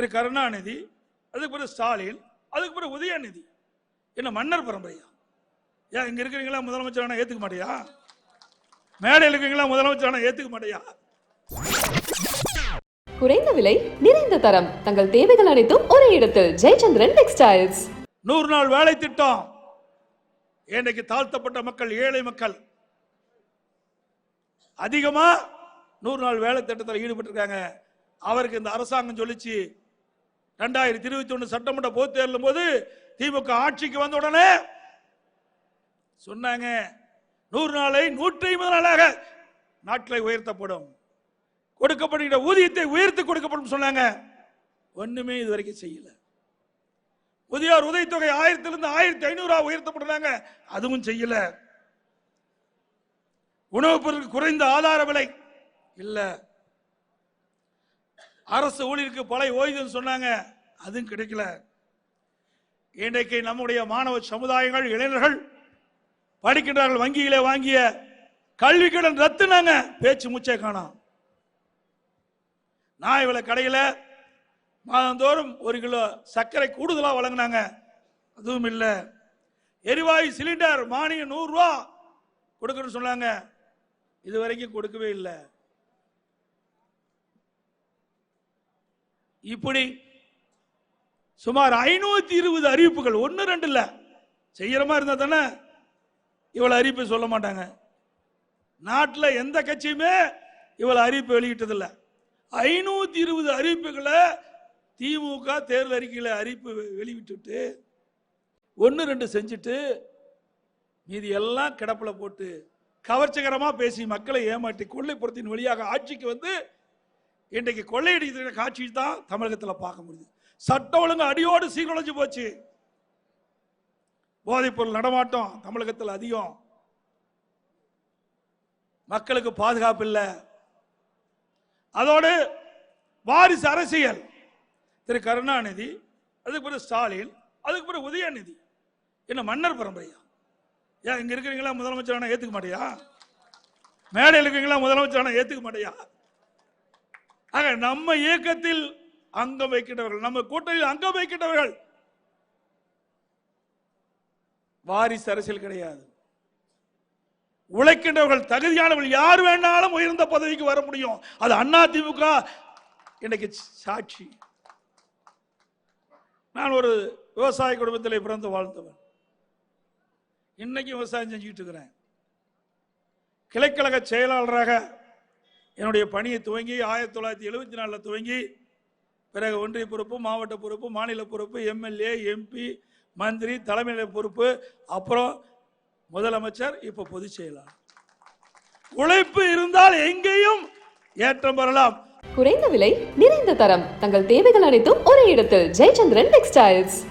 திரு கருணாநிதி அதுக்கு பிறகு ஸ்டாலின் அதுக்கு பிறகு உதயநிதி. என்ன மன்னர் பரம்பரையா? ஏன் இங்க இருக்கிறீங்களா முதலமைச்சரான ஏத்துக்க மாட்டியா? மேடையில் இருக்கிறீங்களா முதலமைச்சரான ஏத்துக்க மாட்டியா? குறைந்த விலை நிறைந்த தரம். தங்கள் தேவைகள் அனைத்தும் ஒரே இடத்தில். ஜெயச்சந்திரன் டெக்ஸ்டைல்ஸ். நூறு நாள் வேலை திட்டம். இன்றைக்கு தாழ்த்தப்பட்ட மக்கள் ஏழை மக்கள். அதிகமா நூறு நாள் வேலை திட்டத்தில் ஈடுபட்டிருக்காங்க. அவருக்கு இந்த அரசாங்கம் சொல்லிச்சு ரெண்டாயிரத்தி இருபத்தி ஒன்று சட்டமன்ற பொது தேர்தலும் போது திமுக ஆட்சிக்கு வந்த உடனே சொன்னாங்க நூறு நாளை நூற்றி ஐம்பது நாளாக நாட்டில் உயர்த்தப்படும். கொடுக்கப்படுகிற ஊதியத்தை உயர்த்தி கொடுக்கப்படும் சொன்னாங்க. ஒண்ணுமே இது வரைக்கும் செய்யல. முதியோர் உதவித்தொகை ஆயிரத்திலிருந்து ஆயிரத்தி ஐநூறு உயர்த்தப்படுறாங்க அதுவும் செய்யல. உணவுப் பொருளுக்கு குறைந்த ஆதார விலை இல்லை. அரசு ஊழியருக்கு பழைய ஓய்வுன்னு சொன்னாங்க. அதுவும் கிடைக்கல. இன்றைக்கு நம்முடைய மாணவ சமுதாயங்கள் இளைஞர்கள் படிக்கின்றார்கள் வங்கியிலே வாங்கிய கல்வி கடன் ரத்துனாங்க. பேச்சு மூச்சே காணோம். நான் இவளை கடையில் மாதந்தோறும் ஒரு கிலோ சர்க்கரை கூடுதலாக வழங்கினாங்க. அதுவும் இல்லை. எரிவாயு சிலிண்டர் மானியம் நூறுரூவா கொடுக்கணும்னு சொன்னாங்க. இது வரைக்கும் கொடுக்கவே இல்லை. இப்படி சுமார் ஐநூத்தி இருபது அறிவிப்புகள் ஒன்னு ரெண்டு இல்ல. செய்யற மாதிரி இருந்தா தானே இவ்வளவு அறிவிப்பு சொல்ல மாட்டாங்க. நாட்டில் எந்த கட்சியுமே இவ்வளவு அறிவிப்பு வெளியிட்டதில்லை ஐநூத்தி இருபது அறிவிப்புகளை திமுக தேர்தல் அறிக்கையில் அறிவிப்பு வெ- வெளியிட்டுட்டு ஒன்று ரெண்டு செஞ்சுட்டு மீதி எல்லாம் கிடப்பில் போட்டு கவர்ச்சிகரமாக பேசி மக்களை ஏமாற்றி கொள்ளைப்புறத்தின் வழியாக ஆட்சிக்கு வந்து இன்றைக்கு கொள்ளையடிக்கிற காட்சி தான் தமிழகத்தில் பார்க்க முடியுது. சட்டம் ஒழுங்கு அடியோடு சீர்குலைஞ்சு போச்சு. போதைப்பொருள் நடமாட்டம் தமிழகத்தில் அதிகம். மக்களுக்கு பாதுகாப்பு இல்லை. அதோடு வாரிசு அரசியல். திரு கருணாநிதி அதுக்கு பிறகு ஸ்டாலின் அதுக்கு பிறகு உதயநிதி. என்ன மன்னர் பரம்பரையா? ஏன் இங்கே இருக்கிறீங்களா முதலமைச்சரான ஏற்றுக்க மாட்டியா? மேடையில் இருக்கிறீங்களா முதலமைச்சரான ஏத்துக்க மாட்டியா? ஆக நம்ம இயக்கத்தில் அங்கம் வைக்கின்றவர்கள் நம்ம கூட்டணியில் அங்கம் வைக்கின்றவர்கள் வாரிசு அரசியல் கிடையாது. உழைக்கின்றவர்கள் தகுதியானவர்கள் யார் வேணாலும் உயர்ந்த பதவிக்கு வர முடியும். அது அண்ணா திமுக. இன்னைக்கு சாட்சி. நான் ஒரு விவசாய குடும்பத்தில் பிறந்து வாழ்ந்தவன். இன்னைக்கு விவசாயம் செஞ்சுக்கிட்டு இருக்கிறேன். கிளைக்கழக செயலாளராக என்னுடைய பணியை துவங்கி ஆயிரத்தி தொள்ளாயிரத்தி எழுபத்தி நாலில் துவங்கி பிறகு ஒன்றிய பொறுப்பு மாவட்ட பொறுப்பு மாநில பொறுப்பு எம்எல்ஏ எம்பி மந்திரி தலைமையில பொறுப்பு அப்புறம் முதலமைச்சர் இப்போ பொதுச் செயலாளர். உழைப்பு இருந்தால் எங்கேயும் ஏற்றம் பெறலாம். குறைந்த விலை நிறைந்த தரம். தங்கள் தேவைகள் அனைத்தும் ஒரே இடத்தில். ஜெயச்சந்திரன் டெக்ஸ்டைல்ஸ்.